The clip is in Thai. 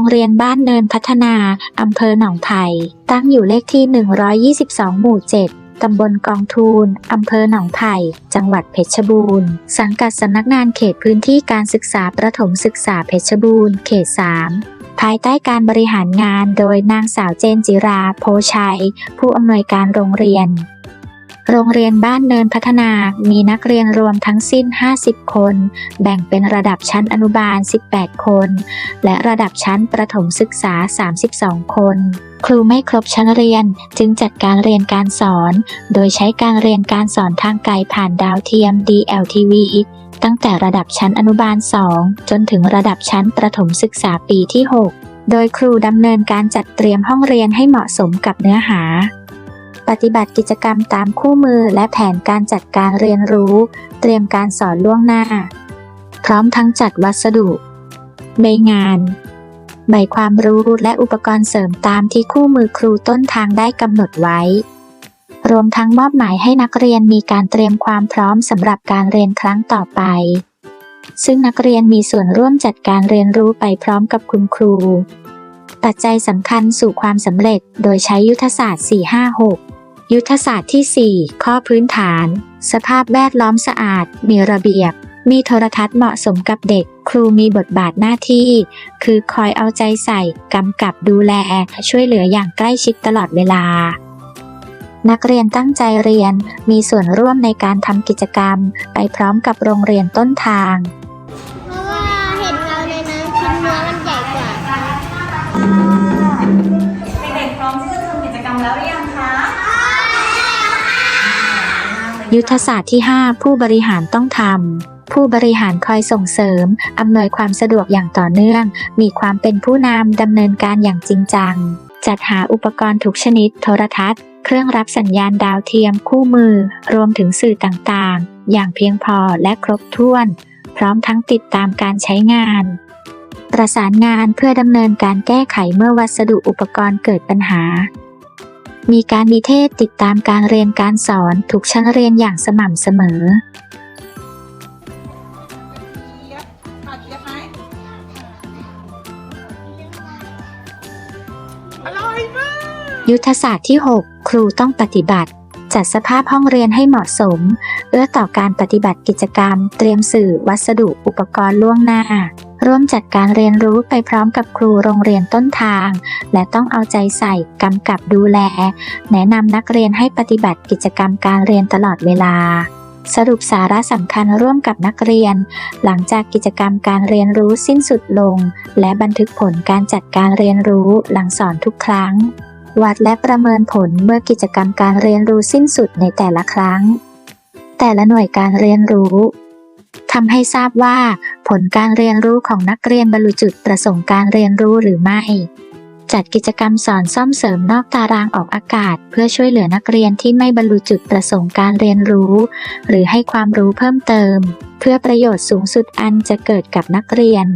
รงเรียนบ้านเนินพัฒนา อำเภอหนองไผ่ตั้งอยู่เลขที่ 122 หมู่ 7ตำบลกองทูล อำเภอหนองไผ่ จังหวัดเพชรบูรณ์ สังกัดสำนักงานเขตพื้นที่การศึกษาประถมศึกษาเพชรบูรณ์ เขต 3 ภายใต้การบริหารงานโดยนางสาวเจนจิรา โพชัย ผู้อำนวยการโรงเรียน โรงเรียนบ้านเนินพัฒนา มีนักเรียนรวมทั้งสิ้น 50 คน แบ่งเป็นระดับชั้นอนุบาล 18 คน และระดับชั้นประถมศึกษา 32 คน ครูไม่ครบชั้นเรียนจึงจัดการเรียนการสอน โดยใช้การเรียนการสอนทางไกลผ่านดาวเทียม DLTV ตั้งแต่ระดับชั้นอนุบาล 2 จนถึงระดับชั้นประถมศึกษาปีที่ 6 โดยครูดำเนินการจัดเตรียมห้องเรียนให้เหมาะสมกับเนื้อหา ปฏิบัติกิจกรรมตามคู่มือและแผนการจัดการเรียนรู้ เตรียมการสอนล่วงหน้า พร้อมทั้งจัดวัสดุ ใบงาน ใบความรู้และอุปกรณ์เสริมตามที่คู่มือครูต้นทางได้กำหนดไว้ รวมทั้งมอบหมายให้นักเรียนมีการเตรียมความพร้อมสำหรับการเรียนครั้งต่อไป ซึ่งนักเรียนมีส่วนร่วมจัดการเรียนรู้ไปพร้อมกับคุณครูปัจจัยสำคัญสู่ความสำเร็จโดยใช้ยุทธศาสตร์ 456 ยุทธศาสตร์ที่ 4 ข้อพื้นฐาน สภาพแวดล้อมสะอาด มีระเบียบ มีโทรทัศน์เหมาะสมกับเด็ก ครูมีบทบาทหน้าที่ คือคอยเอาใจใส่ กำกับดูแล ช่วยเหลืออย่างใกล้ชิดตลอดเวลา นักเรียนตั้งใจเรียน มีส่วนร่วมในการทำกิจกรรม ไปพร้อมกับโรงเรียนต้นทาง ยุทธศาสตร์ที่ 5 ผู้บริหารต้องทำ ผู้บริหารคอยส่งเสริม อำนวยความสะดวกอย่างต่อเนื่อง มีความเป็นผู้นำดำเนินการอย่างจริงจัง จัดหาอุปกรณ์ทุกชนิด โทรทัศน์ เครื่องรับสัญญาณดาวเทียม คู่มือ รวมถึงสื่อต่างๆ อย่างเพียงพอและครบถ้วน พร้อมทั้งติดตามการใช้งาน ประสานงานเพื่อดำเนินการแก้ไขเมื่อวัสดุอุปกรณ์เกิดปัญหา มีการมีเทศติดตามการเรียนการสอนทุกชั้นเรียนอย่างสม่ำเสมอเจี๊ยบค่ะเจี๊ยบไหมอร่อยมากยุทธศาสตร์ที่ 6 ครูต้องปฏิบัติ จัดสภาพห้องเรียนให้เหมาะสม เอื้อต่อการปฏิบัติกิจกรรม เตรียมสื่อวัสดุอุปกรณ์ล่วงหน้า ร่วมจัดการเรียนรู้ไปพร้อมกับครูโรงเรียนต้นทาง และต้องเอาใจใส่กำกับดูแล แนะนำนักเรียนให้ปฏิบัติกิจกรรมการเรียนตลอดเวลา สรุปสาระสำคัญร่วมกับนักเรียน หลังจากกิจกรรมการเรียนรู้สิ้นสุดลง และบันทึกผลการจัดการเรียนรู้หลังสอนทุกครั้ง วัดและประเมินผลเมื่อกิจกรรมการเรียนรู้สิ้นสุดในแต่ละครั้ง แต่ละหน่วยการเรียนรู้ ทำให้ทราบว่า ผลการเรียนรู้ของนักเรียนบรรลุจุดประสงค์การเรียนรู้หรือไม่ จัดกิจกรรมสอนซ่อมเสริมนอกตารางออกอากาศ เพื่อช่วยเหลือนักเรียนที่ไม่บรรลุจุดประสงค์การเรียนรู้ หรือให้ความรู้เพิ่มเติม เพื่อประโยชน์สูงสุดอันจะเกิดกับนักเรียน